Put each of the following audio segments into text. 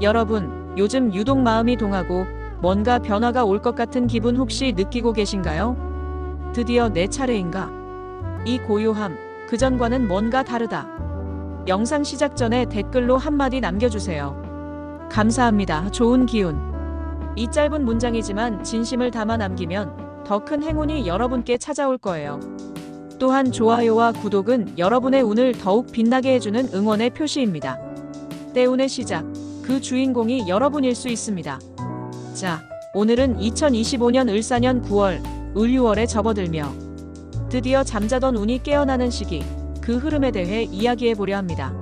여러분, 요즘 유독 마음이 동하고 뭔가 변화가 올 것 같은 기분 혹시 느끼고 계신가요? 드디어 내 차례인가? 이 고요함, 그전과는 뭔가 다르다. 영상 시작 전에 댓글로 한마디 남겨주세요. 감사합니다. 좋은 기운. 이 짧은 문장이지만 진심을 담아 남기면 더 큰 행운이 여러분께 찾아올 거예요. 또한 좋아요와 구독은 여러분의 운을 더욱 빛나게 해주는 응원의 표시입니다. 때운의 시작, 그 주인공이 여러분일 수 있습니다. 자, 오늘은 2025년 을사년 9월, 을유월에 접어들며 드디어 잠자던 운이 깨어나는 시기, 그 흐름에 대해 이야기해 보려 합니다.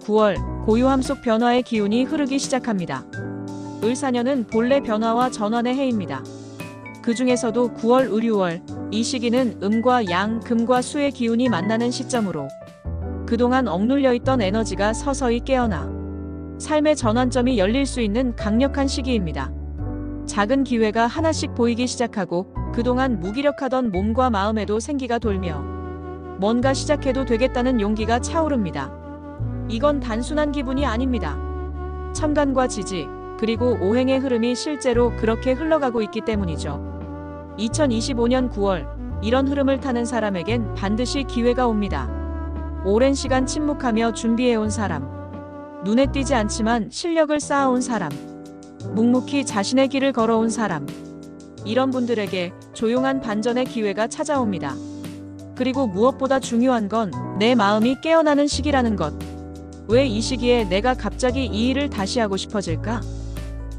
9월, 고요함 속 변화의 기운이 흐르기 시작합니다. 을사년은 본래 변화와 전환의 해입니다. 그 중에서도 9월 을유월, 이 시기는 음과 양, 금과 수의 기운이 만나는 시점으로 그동안 억눌려 있던 에너지가 서서히 깨어나 삶의 전환점이 열릴 수 있는 강력한 시기입니다. 작은 기회가 하나씩 보이기 시작하고 그동안 무기력하던 몸과 마음에도 생기가 돌며 뭔가 시작해도 되겠다는 용기가 차오릅니다. 이건 단순한 기분이 아닙니다. 천간과 지지, 그리고 오행의 흐름이 실제로 그렇게 흘러가고 있기 때문이죠. 2025년 9월, 이런 흐름을 타는 사람에겐 반드시 기회가 옵니다. 오랜 시간 침묵하며 준비해온 사람, 눈에 띄지 않지만 실력을 쌓아온 사람, 묵묵히 자신의 길을 걸어온 사람, 이런 분들에게 조용한 반전의 기회가 찾아옵니다. 그리고 무엇보다 중요한 건 내 마음이 깨어나는 시기라는 것. 왜 이 시기에 내가 갑자기 이 일을 다시 하고 싶어질까?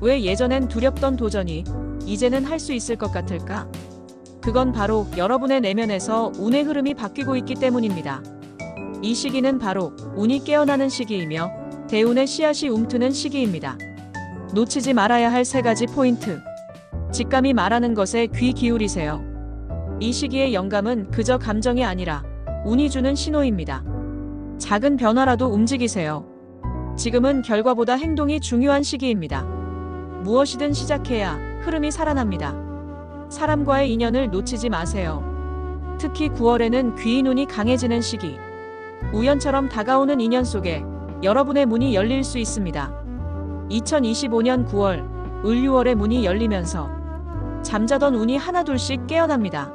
왜 예전엔 두렵던 도전이 이제는 할 수 있을 것 같을까? 그건 바로 여러분의 내면에서 운의 흐름이 바뀌고 있기 때문입니다. 이 시기는 바로 운이 깨어나는 시기이며 대운의 씨앗이 움트는 시기입니다. 놓치지 말아야 할 세 가지 포인트. 직감이 말하는 것에 귀 기울이세요. 이 시기의 영감은 그저 감정이 아니라 운이 주는 신호입니다. 작은 변화라도 움직이세요. 지금은 결과보다 행동이 중요한 시기입니다. 무엇이든 시작해야 흐름이 살아납니다. 사람과의 인연을 놓치지 마세요. 특히 9월에는 귀인 운이 강해지는 시기. 우연처럼 다가오는 인연 속에 여러분의 문이 열릴 수 있습니다. 2025년 9월, 을유월의 문이 열리면서 잠자던 운이 하나둘씩 깨어납니다.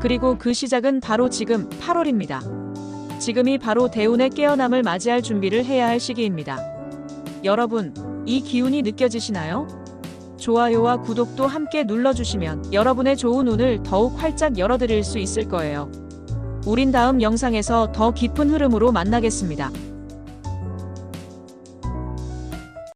그리고 그 시작은 바로 지금 8월입니다. 지금이 바로 대운의 깨어남을 맞이할 준비를 해야 할 시기입니다. 여러분, 이 기운이 느껴지시나요? 좋아요와 구독도 함께 눌러주시면 여러분의 좋은 운을 더욱 활짝 열어드릴 수 있을 거예요. 우린 다음 영상에서 더 깊은 흐름으로 만나겠습니다.